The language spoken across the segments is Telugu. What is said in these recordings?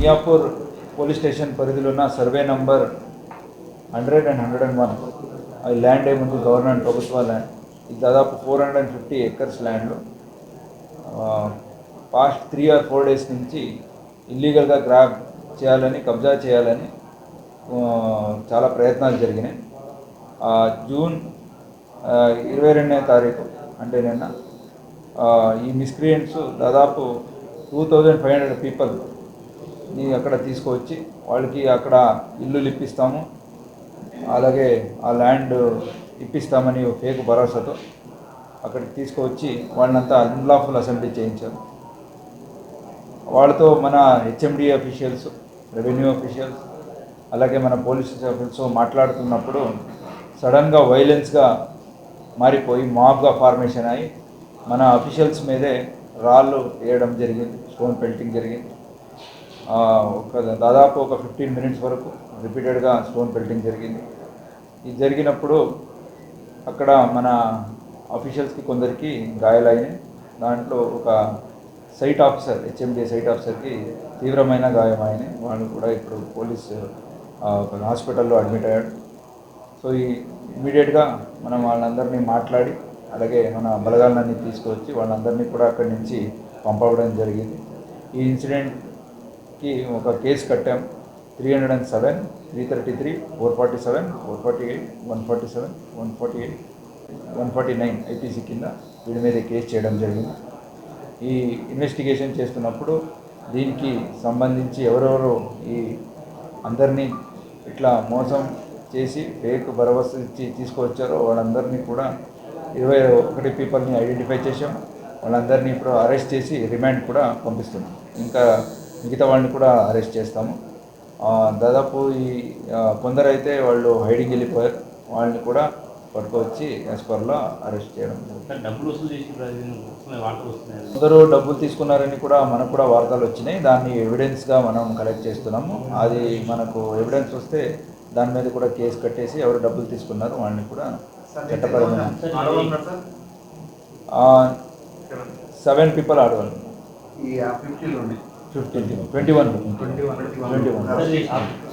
మియాపూర్ పోలీస్ స్టేషన్ పరిధిలో ఉన్న survey number hundred and hundred and one. అది ల్యాండ్ ఏముంది గవర్నమెంట్ ప్రభుత్వ ల్యాండ్. ఇది దాదాపు four hundred and fifty acres land past three or four days నుంచి ఇల్లీగల్గా గ్రాబ్ చేయాలని కబ్జా చేయాలని చాలా ప్రయత్నాలు జరిగినాయి. జూన్ ఇరవై రెండవ తారీఖు అంటే నిన్న ఈ మిస్క్రియంట్స్ దాదాపు two thousand five hundred people పీపుల్ని అక్కడ తీసుకువచ్చి వాళ్ళకి అక్కడ ఇల్లులు ఇప్పిస్తాము. అలాగే ఆ ల్యాండ్ ఇప్పిస్తామని ఫేక్ భరోసాతో అక్కడికి తీసుకువచ్చి వాళ్ళంతా అన్లాఫుల్ అసెంబ్లీ చేయించారు. వాళ్ళతో మన హెచ్ఎండి అఫీషియల్స్ రెవెన్యూ అఫీషియల్స్ అలాగే మన పోలీస్ అఫీషియల్స్ మాట్లాడుతున్నప్పుడు సడన్గా వైలెన్స్గా మారిపోయి మాబ్గా ఫార్మేషన్ అయ్యి మన అఫీషియల్స్ మీదే రాళ్ళు వేయడం జరిగింది స్టోన్ పెల్టింగ్ జరిగింది. ఒక దాదాపు ఒక ఫిఫ్టీన్ మినిట్స్ వరకు రిపీటెడ్గా స్టోన్ పెల్టింగ్ జరిగింది. ఇది జరిగినప్పుడు అక్కడ మన అఫీషియల్స్కి కొందరికి గాయాలైనాయి దాంట్లో ఒక సైట్ ఆఫీసర్ హెచ్ఎండి సైట్ ఆఫీసర్కి తీవ్రమైన గాయమైనాయి వాళ్ళు కూడా ఇప్పుడు పోలీస్ హాస్పిటల్లో అడ్మిట్ అయ్యాడు సో ఈ ఇమీడియట్గా మనం వాళ్ళందరినీ మాట్లాడి అలాగే మన బలగాలన్నీ తీసుకొచ్చి వాళ్ళందరినీ కూడా అక్కడి నుంచి పంపవడం జరిగింది. ఈ ఇన్సిడెంట్ కి ఒక కేసు కట్టాం. Three hundred and seven three thirty three four forty seven four forty eight one forty seven one forty eight one forty nine IPC కింద వీడి మీద కేసు చేయడం జరిగింది. ఈ ఇన్వెస్టిగేషన్ చేస్తున్నప్పుడు దీనికి సంబంధించి ఎవరెవరు ఈ అందరినీ ఇట్లా మోసం చేసి ఫేక్ భరోసా ఇచ్చి తీసుకువచ్చారో వాళ్ళందరినీ కూడా ఇరవై ఒకటి పీపుల్ని ఐడెంటిఫై చేసాం వాళ్ళందరినీ ఇప్పుడు అరెస్ట్ చేసి రిమాండ్ కూడా పంపిస్తున్నాం. ఇంకా మిగతా వాళ్ళని కూడా అరెస్ట్ చేస్తాము. ఆ, దాదాపు ఈ కొందరైతే వాళ్ళు హైడింగ్ వెళ్ళిపోయారు. వాళ్ళని కూడా పట్టుకొచ్చి యాజ్ పర్లో అరెస్ట్ చేయడం కొందరు డబ్బులు తీసుకున్నారని కూడా మనకు కూడా వార్తలు వచ్చినాయి. దాన్ని ఎవిడెన్స్గా మనం కలెక్ట్ చేస్తున్నాము. అది మనకు ఎవిడెన్స్ వస్తే దాని మీద కూడా కేసు కట్టేసి ఎవరు డబ్బులు తీసుకున్నారు వాళ్ళని కూడా చట్టపరమైన సెవెన్ పీపుల్ ఆడవాళ్ళు ట్వంటీ వన్ ట్వంటీ వన్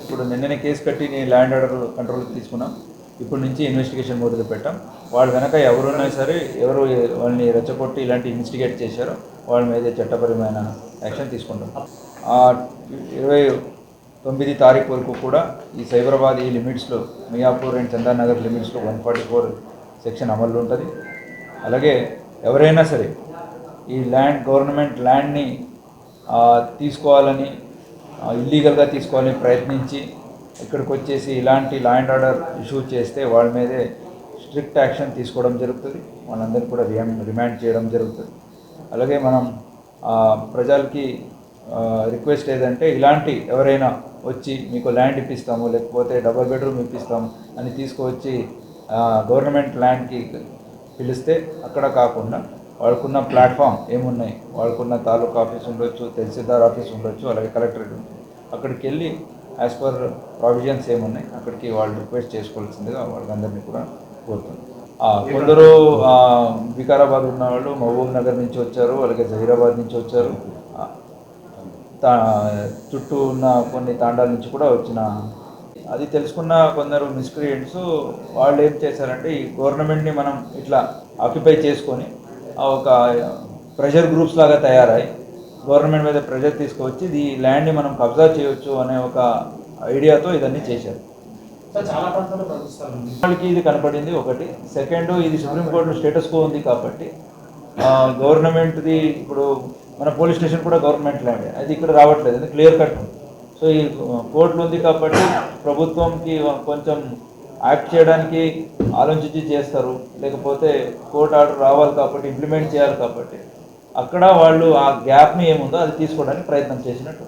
ఇప్పుడు నిన్ననే కేసు కట్టి నేను ల్యాండ్ ఆర్డర్ కంట్రోల్కి తీసుకున్నాం. ఇప్పటి నుంచి ఇన్వెస్టిగేషన్ మొదలు పెట్టాం. వాళ్ళ వెనక ఎవరున్నా సరే ఎవరు వాళ్ళని రెచ్చగొట్టి ఇలాంటి ఇన్వెస్టిగేట్ చేశారో వాళ్ళ మీద చట్టపరమైన యాక్షన్ తీసుకుంటాం. ఆ ఇరవై తొమ్మిది తారీఖు వరకు కూడా ఈ సైబరాబాద్ ఈ లిమిట్స్లో మియాపూర్ అండ్ చందానగర్ లిమిట్స్లో వన్ ఫార్టీ ఫోర్ సెక్షన్ అమల్లో ఉంటుంది. అలాగే ఎవరైనా సరే ఈ ల్యాండ్ గవర్నమెంట్ ల్యాండ్ని తీసుకోవాలని ఇల్లీగల్గా తీసుకోవాలని ప్రయత్నించి ఇక్కడికి వచ్చేసి ఇలాంటి ల్యాండ్ ఆర్డర్ ఇష్యూ చేస్తే వాళ్ళ మీదే స్ట్రిక్ట్ యాక్షన్ తీసుకోవడం జరుగుతుంది. వాళ్ళందరినీ కూడా రిమాండ్ రిమాండ్ చేయడం జరుగుతుంది. అలాగే మనం ప్రజలకి రిక్వెస్ట్ ఏదంటే ఇలాంటి ఎవరైనా వచ్చి మీకు ల్యాండ్ ఇప్పిస్తాము లేకపోతే డబల్ బెడ్రూమ్ ఇప్పిస్తాము అని తీసుకువచ్చి గవర్నమెంట్ ల్యాండ్కి పిలిస్తే అక్కడ కాకుండా వాళ్ళకున్న ప్లాట్ఫామ్ ఏమున్నాయి? వాళ్ళకున్న తాలూకా ఆఫీస్ ఉండొచ్చు తహసీల్దార్ ఆఫీస్ ఉండొచ్చు అలాగే కలెక్టరేట్ అక్కడికి వెళ్ళి యాజ్ పర్ ప్రావిజన్స్ ఏమున్నాయి అక్కడికి వాళ్ళు రిక్వెస్ట్ చేసుకోవాల్సిందిగా వాళ్ళందరినీ కూడా కోరుతుంది కొందరు వికారాబాద్ ఉన్న వాళ్ళు మహబూబ్ నగర్ నుంచి వచ్చారు అలాగే జహీరాబాద్ నుంచి వచ్చారు. చుట్టూ ఉన్న కొన్ని తాండాల నుంచి కూడా వచ్చిన అది తెలుసుకున్న కొందరు మిస్క్రియంట్స్ వాళ్ళు ఏం చేశారంటే ఈ గవర్నమెంట్ని మనం ఇట్లా ఆక్యుపై చేసుకొని ఒక ప్రెషర్ గ్రూప్స్ లాగా తయారై గవర్నమెంట్ మీద ప్రెషర్ తీసుకువచ్చి ఈ ల్యాండ్ని మనం కబ్జా చేయొచ్చు అనే ఒక ఐడియాతో ఇదన్నీ చేశారు. వాళ్ళకి ఇది కనపడింది ఒకటి. సెకండ్ ఇది సుప్రీంకోర్టులో స్టేటస్ కో ఉంది కాబట్టి గవర్నమెంట్ది ఇప్పుడు మన పోలీస్ స్టేషన్ కూడా గవర్నమెంట్ ల్యాండ్ అది ఇక్కడ రావట్లేదు అది క్లియర్ కట్ సో ఈ కోర్టులు ఉంది కాబట్టి ప్రభుత్వంకి కొంచెం యాక్ట్ చేయడానికి ఆలోచించి చేస్తారు. లేకపోతే కోర్టు ఆర్డర్ రావాలి కాబట్టి ఇంప్లిమెంట్ చేయాలి కాబట్టి అక్కడ వాళ్ళు ఆ గ్యాప్ని ఏముందో అది తీసుకోవడానికి ప్రయత్నం చేసినట్టు.